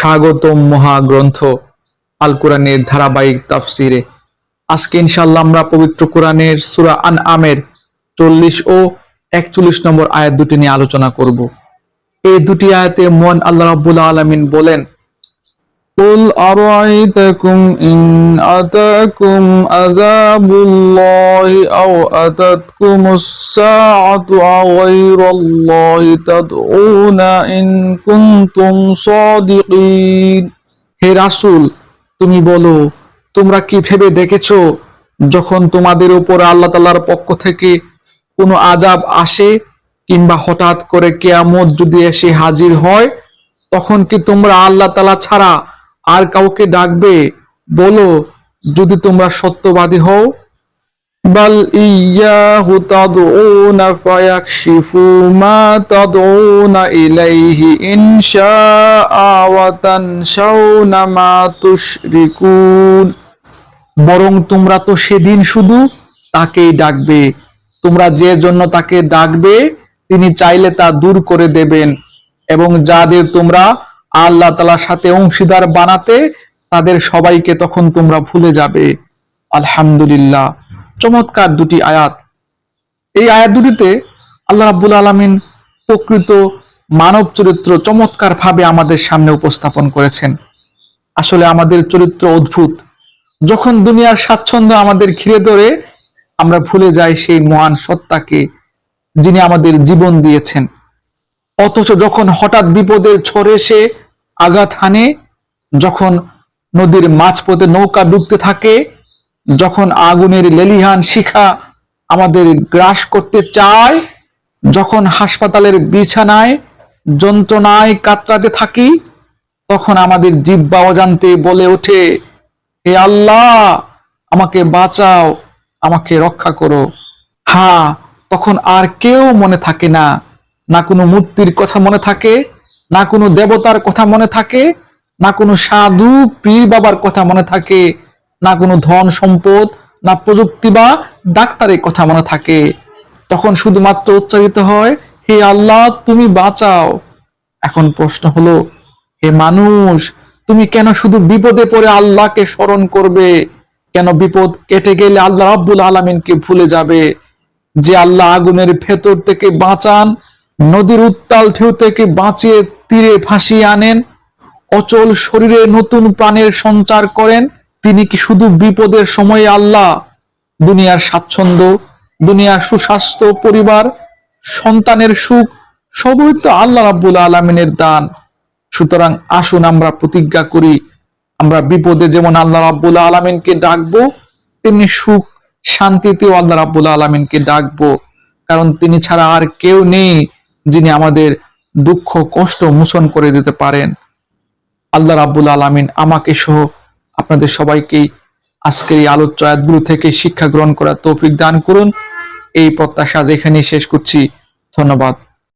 স্বাগতম মহাগ্রন্থ আল কোরআনের ধারাবাহিক তাফসিরে। আজকে ইনশাল্লাহ আমরা পবিত্র কোরআনের সুরা আন আমের চল্লিশ ও একচল্লিশ নম্বর আয়াত দুটি নিয়ে আলোচনা করব। এই দুটি আয়াতে মন আল্লাহ রাব্বুল আলমিন বলেন قل أرأيتكم إن أتاكم عذاب الله أو أتتكم الساعة غير الله تدعون إن كنتم صادقين হে রাসূল তুমি বলো তোমরা কি ভেবে দেখেছো যখন তোমাদের উপর আল্লাহ তাআলার পক্ষ থেকে কোনো আজাব আসে কিংবা হঠাৎ করে কেয়ামত যদি এসে হাজির হয় তখন কি তোমরা আল্লাহ তাআলা ছাড়া আর কাউকে ডাকবে, বলো, যদি তোমরা সত্যবাদী হও। বাল ইয়াহু তাদউনা ফায়াকশিফু মা তাদউনা ইলাইহি মা তুশরিকুন। বরং তোমরা তো সেদিন শুধু তাকেই ডাকবে। তোমরা যে জন্য তাকে ডাকবে, তিনি চাইলে তা দূর করে দেবেন। এবং যাদের তোমরা আল্লাহ তালার সাথে অংশীদার বানাতে তাদের সবাইকে তখন তোমরা ভুলে যাবে। আলহামদুলিল্লাহ। চমৎকার দুটি আয়াত। এই আয়াত দুটিতে আল্লাহ রাব্বুল আলামিন প্রকৃত মানব চরিত্র চমৎকার ভাবে আমাদের সামনে উপস্থাপন করেছেন। আসলে আমাদের চরিত্র অদ্ভুত। যখন দুনিয়ার স্বাচ্ছন্দ্য আমাদের ঘিরে ধরে, আমরা ভুলে যাই সেই মহান সত্তাকে যিনি আমাদের জীবন দিয়েছেন। অথচ যখন হঠাৎ বিপদের ঝড় এসে আঘাত হানে, যখন নদীর মাঝপথে নৌকা ডুবতে থাকে, যখন আগুনের লেলিহান শিখা আমাদের গ্রাস করতে চায়, যখন হাসপাতালের বিছানায় যন্ত্রণায় কাতরাতে থাকি, তখন আমাদের জিব্বা অজান্তে বলে ওঠে, হে আল্লাহ, আমাকে বাঁচাও, আমাকে রক্ষা করো। হ্যাঁ তখন আর কেউ মনে থাকে না না কোনো মূর্তির কথা মনে থাকে না কোনো দেবতার কথা মনে থাকে, না কোনো সাধু পীর বাবার কথা মনে থাকে, না কোনো ধন সম্পদ, না প্রযুক্তি বা ডাক্তারের কথা মনে থাকে। তখন শুধুমাত্র উচ্চারিত হয়, হে আল্লাহ, তুমি বাঁচাও। এখন প্রশ্ন হলো, হে মানুষ, তুমি কেন শুধু বিপদে পড়ে আল্লাহকে স্মরণ করবে? কেন বিপদ কেটে গেলে আল্লাহ রাব্বুল আলামিনকে ভুলে যাবে? যে আল্লাহ আগুনের ভেতর থেকে বাঁচান, নদীর উত্তাল ঢেউ থেকে বাঁচিয়ে তীরে ভাসিয়ে আনেন, অচল শরীরে নতুন প্রাণের সঞ্চার করেন, তিনি কি শুধু বিপদের সময়ে আল্লাহ? দুনিয়ার স্বাচ্ছন্দ্য, দুনিয়ার সুস্বাস্থ্য পরিবার, সন্তানের সুখ, সবই তো আল্লাহ রাব্বুল আলমিনের দান। সুতরাং আসুন আমরা প্রতিজ্ঞা করি, আমরা বিপদে যেমন আল্লাহ রাব্বুল আলমিনকে ডাকবো, তেমনি সুখ, শান্তিতেও আল্লাহ রাব্বুল আলমিনকে ডাকবো। কারণ তিনি ছাড়া আর কেউ নেই যিনি আমাদের দুঃখ, কষ্ট মোচন করে দিতে পারেন। আল্লাহ রাব্বুল আলামিন আমাকে সহ আপনাদের সবাইকেই আজকের এই আলোচ্য আয়াতগুলো থেকে শিক্ষা গ্রহণ করার তৌফিক দান করুন। এই প্রত্যাশা যেখানে শেষ করছি। ধন্যবাদ।